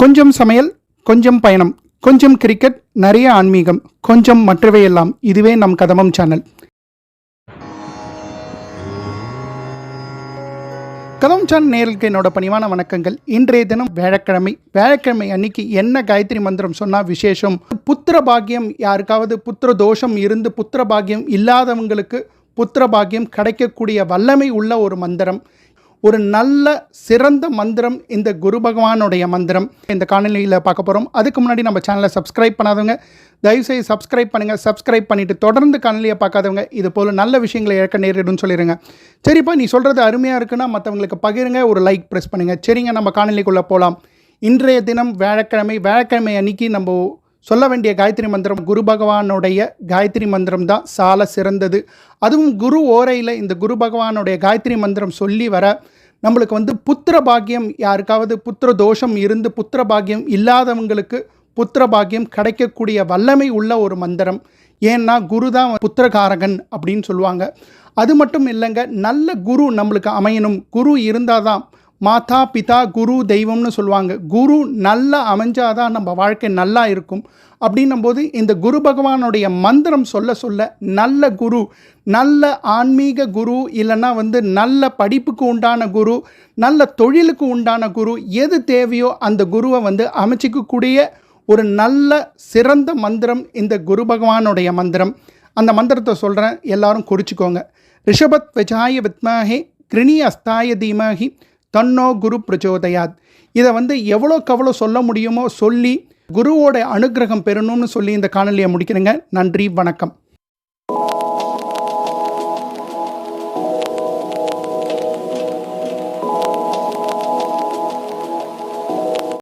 கொஞ்சம் சமையல் கொஞ்சம் பயணம் கொஞ்சம் கிரிக்கெட் நிறைய ஆன்மீகம் கொஞ்சம் மற்றவையெல்லாம். இதுவே நம் கதமம் சேனல் கதம் சேனல் நேர்களுக்கு என்னோட பணிவான வணக்கங்கள். இன்றைய தினம் வியாழக்கிழமை. வியாழக்கிழமை அன்னைக்கு என்ன காயத்ரி மந்திரம் சொன்னால் விசேஷம்? புத்திர பாக்கியம் யாருக்காவது புத்திர தோஷம் இருந்து புத்திர பாக்கியம் இல்லாதவங்களுக்கு புத்திர பாக்கியம் கிடைக்கக்கூடிய வல்லமை உள்ள ஒரு மந்திரம். ஒரு நல்ல சிறந்த மந்திரம் இந்த குரு பகவானுடைய மந்திரம் இந்த காணொலியில் பார்க்க போகிறோம் அதுக்கு முன்னாடி நம்ம சேனலை சப்ஸ்கிரைப் பண்ணாதவங்க தயவுசெய்து சப்ஸ்கிரைப் பண்ணுங்கள் சப்ஸ்கிரைப் பண்ணிவிட்டு தொடர்ந்து காணொலியை பார்க்காதவங்க இது போல் நல்ல விஷயங்களை இழக்க நேரிடும்னு சொல்லிடுங்க சரிப்பா நீ சொல்கிறது அருமையாக இருக்குன்னா மற்றவங்களுக்கு பகிருங்க ஒரு லைக் ப்ரெஸ் பண்ணுங்கள் சரிங்க நம்ம காணொலிக்குள்ளே போகலாம் இன்றைய தினம் வியாழக்கிழமை வியாழக்கிழமை அன்னைக்கு நம்ம சொல்ல வேண்டிய காயத்ரி மந்திரம் குரு பகவானுடைய காயத்ரி மந்திரம் தான் சால சிறந்தது. அதுவும் குரு ஓரையில் இந்த குரு பகவானுடைய காயத்ரி மந்திரம் சொல்லி வர நம்மளுக்கு வந்து புத்திர பாக்கியம் யாருக்காவது புத்திர தோஷம் இருந்து புத்திர பாக்கியம் இல்லாதவங்களுக்கு புத்திர பாக்கியம் கிடைக்கக்கூடிய வல்லமை உள்ள ஒரு மந்திரம். ஏன்னா குரு தான் புத்திரகாரகன் அப்படின்னு சொல்லுவாங்க. அது மட்டும் இல்லைங்க நல்ல குரு நம்மளுக்கு அமையணும். குரு இருந்தால் தான் மாதா பிதா குரு தெய்வம்னு சொல்லுவாங்க. குரு நல்லா அமைஞ்சாதான் நம்ம வாழ்க்கை நல்லா இருக்கும். அப்படின்னும்போது இந்த குரு பகவானுடைய மந்திரம் சொல்ல சொல்ல நல்ல குரு நல்ல ஆன்மீக குரு இல்லைன்னா வந்து நல்ல படிப்புக்கு உண்டான குரு நல்ல தொழிலுக்கு உண்டான குரு எது தேவையோ அந்த குருவை வந்து அமைச்சிக்கக்கூடிய ஒரு நல்ல சிறந்த மந்திரம் இந்த குரு பகவானுடைய மந்திரம். அந்த மந்திரத்தை சொல்கிறேன் எல்லாரும் குறிச்சிக்கோங்க. ரிஷபத் வெஜாய வித்மாஹி கிருணி அஸ்தாய தீமாகி தன்னோ குரு பிரச்சோதயாத். இதை வந்து எவ்வளோக்கு எவ்வளோ சொல்ல முடியுமோ சொல்லி குருவோட அனுகிரகம் பெறணும்னு சொல்லி இந்த காணொலியை முடிக்கிறேங்க. நன்றி வணக்கம்.